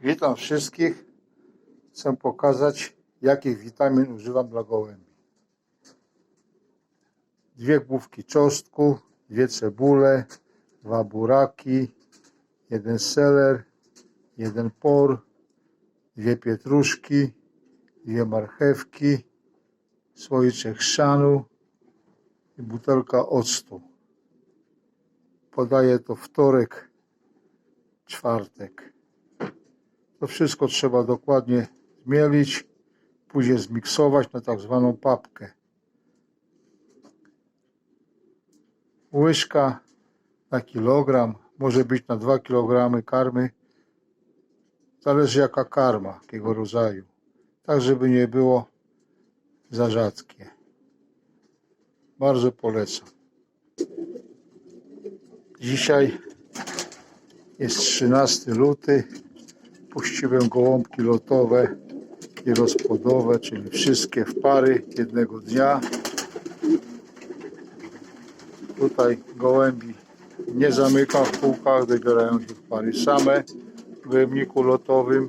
Witam wszystkich. Chcę pokazać, jakich witamin używam dla gołębi. Dwie główki czosnku, dwie cebule, dwa buraki, jeden seler, jeden por, dwie pietruszki, dwie marchewki, słoiczek chrzanu i butelka octu. Podaję to wtorek, czwartek. To wszystko trzeba dokładnie zmielić, później zmiksować na tak zwaną papkę. Łyżka na kilogram, może być na 2 kg karmy. Zależy jaka karma, jakiego rodzaju. Tak, żeby nie było za rzadkie. Bardzo polecam. Dzisiaj jest 13 luty. Puściłem gołąbki lotowe i rozpłodowe, czyli wszystkie w pary jednego dnia. Tutaj gołębi nie zamykam w półkach, wybierają się w pary same w gołębniku lotowym.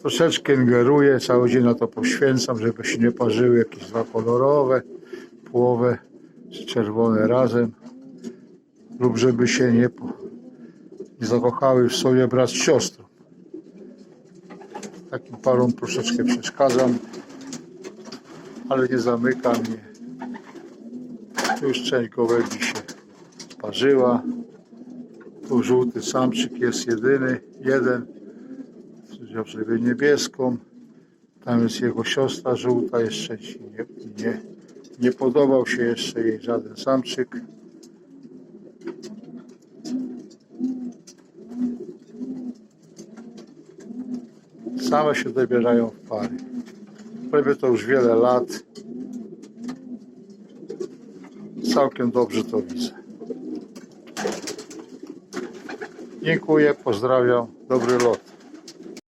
Troszeczkę ingeruję, cały dzień na to poświęcam, żeby się nie parzyły jakieś dwa kolorowe, połowę czy czerwone razem lub żeby się nie, nie zakochały w sobie brat z siostrą. Takim parom troszeczkę przeszkadzam, ale nie zamykam je. Już część gołębi się parzyła. Tu żółty samczyk jest jedyny, jeden. Wziął sobie niebieską. Tam jest jego siostra żółta, jeszcze nie, nie, nie podobał się jeszcze jej żaden samczyk. Same się dobierają w pary. Robię to już wiele lat. Całkiem dobrze to widzę. Dziękuję, pozdrawiam, dobry lot.